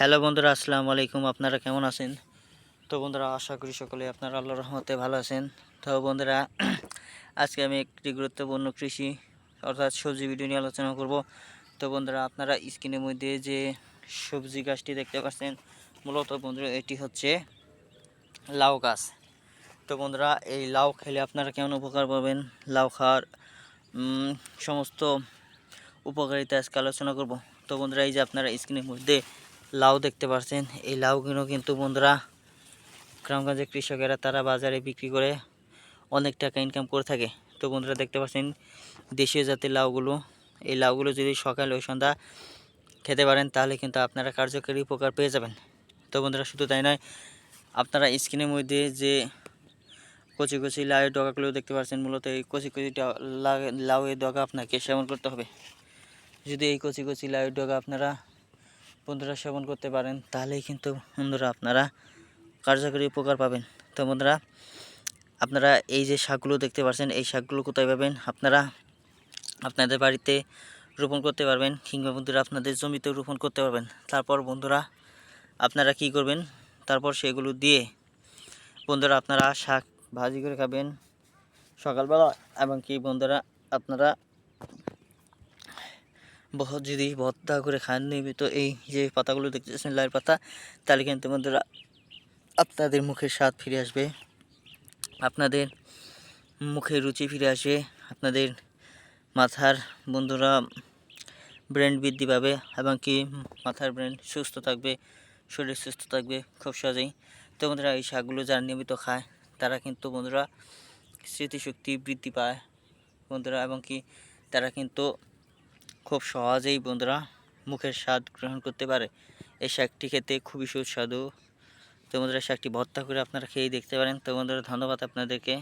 Hello বন্ধুরা, আসসালামু আলাইকুম। আপনারা কেমন আছেন? তো বন্ধুরা, আশা করি সকলে আপনারা আল্লাহ রহমতে ভালো আছেন। তো বন্ধুরা, আজকে আমি একটি গুরুত্বপূর্ণ কৃষি অর্থাৎ সবজি ভিডিও নিয়ে আলোচনা করব। তো বন্ধুরা, আপনারা স্ক্রিনের মধ্যে যে সবজি গাছটি দেখতে পাচ্ছেন, মূলত বন্ধুরা, এটি হচ্ছে লাউ গাছ। তো বন্ধুরা, এই লাউ খেলে আপনারা কেমন উপকার পাবেন? লাউ খাওয়ার সমস্ত উপকারিতা আজকে আলোচনা করব। তো বন্ধুরা, এই যে আপনারা স্ক্রিনের মধ্যে লাউ দেখতে পাচ্ছেন এই লাউগুলো কিন্তু বন্ধুরা গ্রামগঞ্জের কৃষকেরা তারা বাজারে বিক্রি করে অনেক টাকা ইনকাম করে থাকে। তো বন্ধুরা দেখতে পাচ্ছেন, দেশীয় জাতের লাউগুলো। এই লাউগুলো যদি সকাল ও সন্ধ্যা খেতে পারেন, তাহলে কিন্তু আপনারা কার্যকরী উপকার পেয়ে যাবেন। তো বন্ধুরা শুধু তাই নয়, আপনারা স্ক্রিনের মধ্যে যে কচি কচি লাউয়ের ডগাগুলো দেখতে পাচ্ছেন, মূলত এই কচি কচি লাউয়ের ডগা আপনাকে সেবন করতে হবে। যদি এই কচি কচি লাউয়ের ডগা আপনারা বন্ধুরা সেবন করতে পারেন, তাহলেই কিন্তু বন্ধুরা আপনারা কার্যকরী উপকার পাবেন। তো বন্ধুরা, আপনারা এই যে শাকগুলো দেখতে পাচ্ছেন, এই শাকগুলো কোথায় পাবেন? আপনারা আপনাদের বাড়িতে রোপণ করতে পারবেন, কিংবা বন্ধুরা আপনাদের জমিতেও রোপণ করতে পারবেন। তারপর বন্ধুরা, আপনারা কি করবেন? তারপর সেগুলো দিয়ে বন্ধুরা আপনারা শাক ভাজি করে খাবেন সকালবেলা, এবং কি বন্ধুরা আপনারা যদি ভর্তা করে খান নিয়মিত এই যে পাতাগুলো দেখতেছেন লাল পাতা তাহলে কিন্তু বন্ধুরা আপনাদের মুখে স্বাদ ফিরে আসবে আপনাদের মুখে রুচি ফিরে আসবে আপনাদের মাথার বন্ধুরা ব্রেন বৃদ্ধি পাবে এবং কি মাথার ব্রেন সুস্থ থাকবে শরীর সুস্থ থাকবে খুব সহজেই তো বন্ধুরা এই শাকগুলো যারা নিয়মিত খায় তারা কিন্তু বন্ধুরা স্মৃতিশক্তি বৃদ্ধি পায় বন্ধুরা এবং কি তারা কিন্তু খুব সহজেই বন্ধুরা মুখের স্বাদ গ্রহণ করতে পারে। এই শাকটি খেতে খুবই সুস্বাদু। তো বন্ধুরা, শাকটি ভর্তা করে আপনারা খেয়েই দেখতে পারেন। তো বন্ধুরা, ধন্যবাদ আপনাদেরকে।